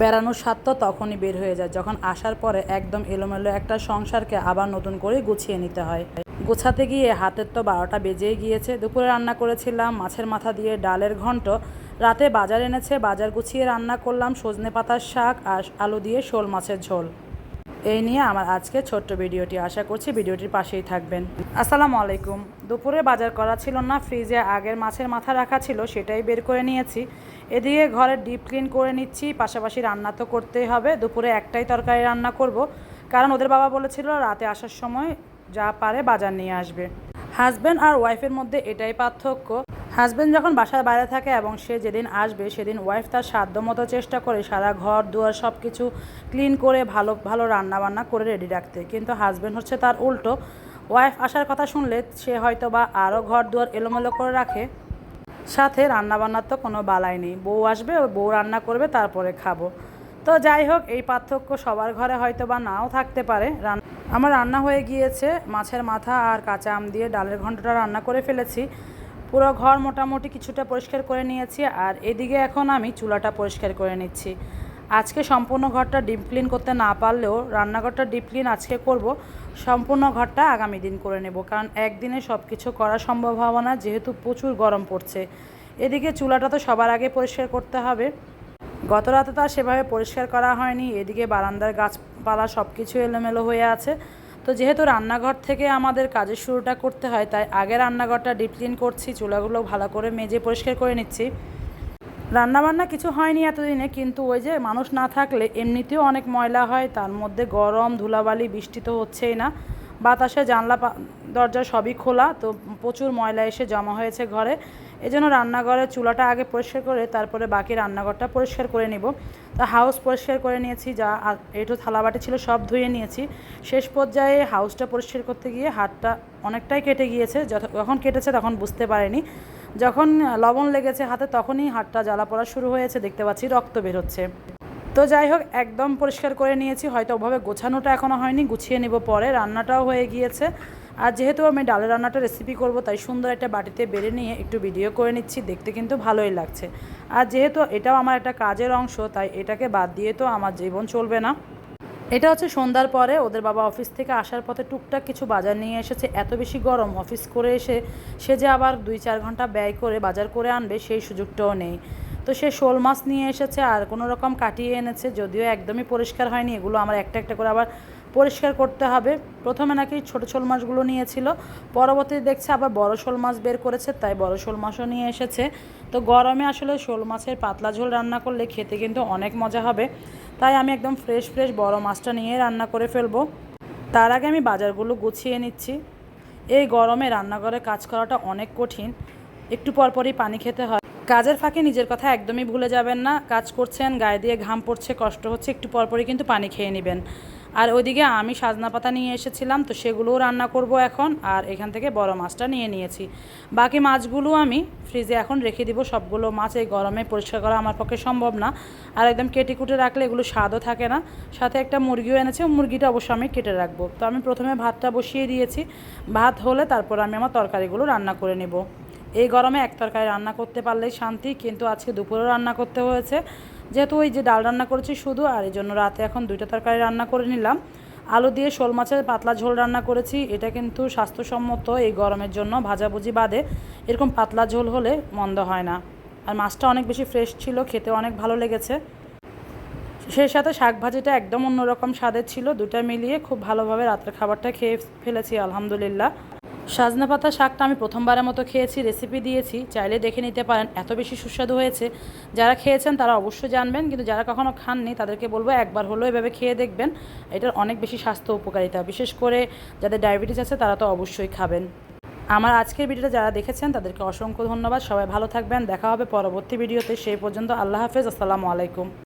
বেড়ানোর স্বার্থ তখনই বের হয়ে যায়, যখন আসার পরে একদম এলোমেলো একটা সংসারকে আবার নতুন করে গুছিয়ে নিতে হয়। গোছাতে গিয়ে হাতের তো বারোটা বেজেই গিয়েছে। দুপুরে রান্না করেছিলাম, মাছের মাথা দিয়ে ডালের ঘন্ট। রাতে বাজার এনেছে, বাজার গুছিয়ে রান্না করলাম, সজনে পাতার শাক আর আলু দিয়ে শোল মাছের ঝোল। এই নিয়ে আমার আজকে ছোট্ট ভিডিওটি। আশা করছি ভিডিওটির পাশেই থাকবেন। আসসালামু আলাইকুম। দুপুরে বাজার করা ছিল না, ফ্রিজে আগের মাছের মাথা রাখা ছিল, সেটাই বের করে নিয়েছি। এদিকে ঘরে ডিপ ক্লিন করে নিচ্ছি, পাশাপাশি রান্না তো করতেই হবে। দুপুরে একটাই তরকারি রান্না করব। কারণ ওদের বাবা বলেছিল রাতে আসার সময় যা পারে বাজার নিয়ে আসবে। হাজব্যান্ড আর ওয়াইফের মধ্যে এটাই পার্থক্য। হাজব্যান্ড যখন বাসার বাইরে থাকে এবং সে যেদিন আসবে, সেদিন ওয়াইফ তার সাধ্য মতো চেষ্টা করে সারা ঘর, দুয়ার সব কিছু ক্লিন করে ভালো ভালো রান্না বান্না করে রেডি রাখতে। কিন্তু হাজব্যান্ড হচ্ছে তার উল্টো। ওয়াইফ আসার কথা শুনলে সে হয়তো বা আরও ঘর, দুয়ার এলোমেলো করে রাখে। সাথে রান্না বান্নার তো কোনো বালাই নেই। বউ আসবে বউ রান্না করবে, তারপরে খাব। তো যাই হোক, এই পার্থক্য সবার ঘরে হয়তো বা নাও থাকতে পারে। আমার রান্না হয়ে গিয়েছে। মাছের মাথা আর কাঁচা আম দিয়ে ডালের ঘন্টটা রান্না করে ফেলেছি। পুরো ঘর মোটামুটি কিছুটা পরিষ্কার করে নিয়েছি আর এদিকে এখন আমি চুলাটা পরিষ্কার করে নিচ্ছি। আজকে সম্পূর্ণ ঘরটা ডিপ ক্লিন করতে না পারলেও রান্নাঘরটা ডিপ ক্লিন আজকে করব। সম্পূর্ণ ঘরটা আগামী দিন করে নেব কারণ একদিনে সব কিছু করা সম্ভব হবে না যেহেতু প্রচুর গরম পড়ছে। এদিকে চুলাটা তো সবার আগে পরিষ্কার করতে হবে। গত রাতে তো আর সেভাবে পরিষ্কার করা হয়নি, এদিকে বারান্দার গাছপালা সব কিছু এলোমেলো হয়ে আছে। তো যেহেতু রান্নাঘর থেকে আমাদের কাজের শুরুটা করতে হয়, তাই আগে রান্নাঘরটা ডিপ ক্লিন করছি, চুলাগুলো ভালো করে মেজে পরিষ্কার করে নিচ্ছি। রান্নাবান্না কিছু হয়নি এতদিনে, কিন্তু ওই যে মানুষ না থাকলে এমনিতেও অনেক ময়লা হয়, তার মধ্যে গরম, ধুলাবালি, বৃষ্টি তো হচ্ছেই না। বাতাসে জানলা দরজা সবই খোলা, তো প্রচুর ময়লা এসে জমা হয়েছে ঘরে। এজন্য রান্নাঘরের চুলাটা আগে পরিষ্কার করে, তারপরে বাকি রান্নাঘরটা পরিষ্কার করে নিব। তো হাউস পরিষ্কার করে নিয়েছি, যা এটু থালাবাটি ছিল, সব ধুয়ে নিয়েছি। শেষ পর্যায়ে হাউসটা পরিষ্কার করতে গিয়ে হাতটা অনেকটাই কেটে গিয়েছে যখন কেটেছে তখন বুঝতে পারিনি। যখন লবণ লেগেছে হাতে, তখনই হাতটা জ্বালা পড়া শুরু হয়েছে, দেখতে পাচ্ছি রক্ত বেরোচ্ছে। তো যাই হোক, একদম পরিষ্কার করে নিয়েছি। হয়তো ওভাবে গোছানোটা এখনও হয়নি, গুছিয়ে নেব পরে। রান্নাটাও হয়ে গিয়েছে। আর যেহেতু আমি ডালের রান্নাটা রেসিপি করব, তাই সুন্দর একটা বাটিতে বেড়ে নিয়ে একটু ভিডিও করে নিচ্ছি। দেখতে কিন্তু ভালোই লাগছে। আর যেহেতু এটাও আমার একটা কাজের অংশ, তাই এটাকে বাদ দিয়ে তো আমার জীবন চলবে না। এটা হচ্ছে সন্ধ্যার পরে, ওদের বাবা অফিস থেকে আসার পথে টুকটাক কিছু বাজার নিয়ে এসেছে। এত বেশি গরম, অফিস করে এসে সে যে আবার দুই চার ঘণ্টা ব্যয় করে বাজার করে আনবে, সেই সুযোগটাও নেই। তো সে শোল মাছ নিয়ে এসেছে আর কোনো রকম কাটিয়ে এনেছে, যদিও একদমই পরিষ্কার হয়নি। এগুলো আমার একটা একটা করে আবার পরিষ্কার করতে হবে। প্রথমে নাকি ছোটো শোল মাছগুলো নিয়েছিল পরবর্তী দেখছে আবার বড় শোল মাছ বের করেছে, তাই বড় শোল মাছও নিয়ে এসেছে। তো গরমে আসলে শোল মাছের পাতলা ঝোল রান্না করলে খেতে কিন্তু অনেক মজা হবে। তাই আমি একদম ফ্রেশ ফ্রেশ বড় মাছটা নিয়ে রান্না করে ফেলব। তার আগে আমি বাজারগুলো গুছিয়ে নিচ্ছি। এই গরমে রান্নাঘরে কাজ করাটা অনেক কঠিন। একটু পরপরই পানি খেতে হয়। কাজের ফাঁকে নিজের কথা একদমই ভুলে যাবেন না। কাজ করছেন, গায়ে দিয়ে ঘাম পড়ছে, কষ্ট হচ্ছে, একটু পরপরই কিন্তু পানি খেয়ে নেবেন। আর ওইদিকে আমি সাজনা পাতা নিয়ে এসেছিলাম, তো সেগুলোও রান্না করব এখন, আর এখান থেকে বড় মাছটা নিয়ে নিয়েছি। বাকি মাছগুলো আমি ফ্রিজে এখন রেখে দিব, সবগুলো মাছ এই গরমে পরিষ্কার করা আমার পক্ষে সম্ভব না। আর একদম কেটে কুটে রাখলে এগুলো স্বাদও থাকে না। সাথে একটা মুরগিও এনেছে মুরগিটা অবশ্য আমি কেটে রাখব। তো আমি প্রথমে ভাতটা বসিয়ে দিয়েছি। ভাত হলে তারপর আমি আমার তরকারিগুলো রান্না করে নেব। এই গরমে এক তরকারি রান্না করতে পারলেই শান্তি, কিন্তু আজকে দুপুরেও রান্না করতে হয়েছে। যেহেতু ওই যে ডাল রান্না করেছি শুধু, আর এই জন্য রাতে এখন দুইটা তরকারি রান্না করে নিলাম। আলু দিয়ে শোল মাছের পাতলা ঝোল রান্না করেছি, এটা কিন্তু স্বাস্থ্যসম্মত এই গরমের জন্য ভাজাভুজি বাদে এরকম পাতলা ঝোল হলে মন্দ হয় না। আর মাছটা অনেক বেশি ফ্রেশ ছিল, খেতে অনেক ভালো লেগেছে। সেই সাথে শাক ভাজিটা একদম অন্যরকম স্বাদের ছিল দুটা মিলিয়ে খুব ভালোভাবে রাতের খাবারটা খেয়ে ফেলেছি, আলহামদুলিল্লাহ। সাজনা পাতা শাকটা আমি প্রথমবারের মতো খেয়েছি রেসিপি দিয়েছি। চাইলে দেখে নিতে পারেন, এত বেশি সুস্বাদু হয়েছে। যারা খেয়েছেন তারা অবশ্যই জানবেন, কিন্তু যারা কখনো খাননি তাদেরকে বলব একবার হলেও এভাবে খেয়ে দেখবেন। এটার অনেক বেশি স্বাস্থ্য উপকারিতা। বিশেষ করে যাদের ডায়াবেটিস আছে তারা তো অবশ্যই খাবেন। আমার আজকের ভিডিওটা যারা দেখেছেন তাদেরকে অসংখ্য ধন্যবাদ। সবাই ভালো থাকবেন। দেখা হবে পরবর্তী ভিডিওতে। সেই পর্যন্ত আল্লাহ হাফেজ। আসসালামু আলাইকুম।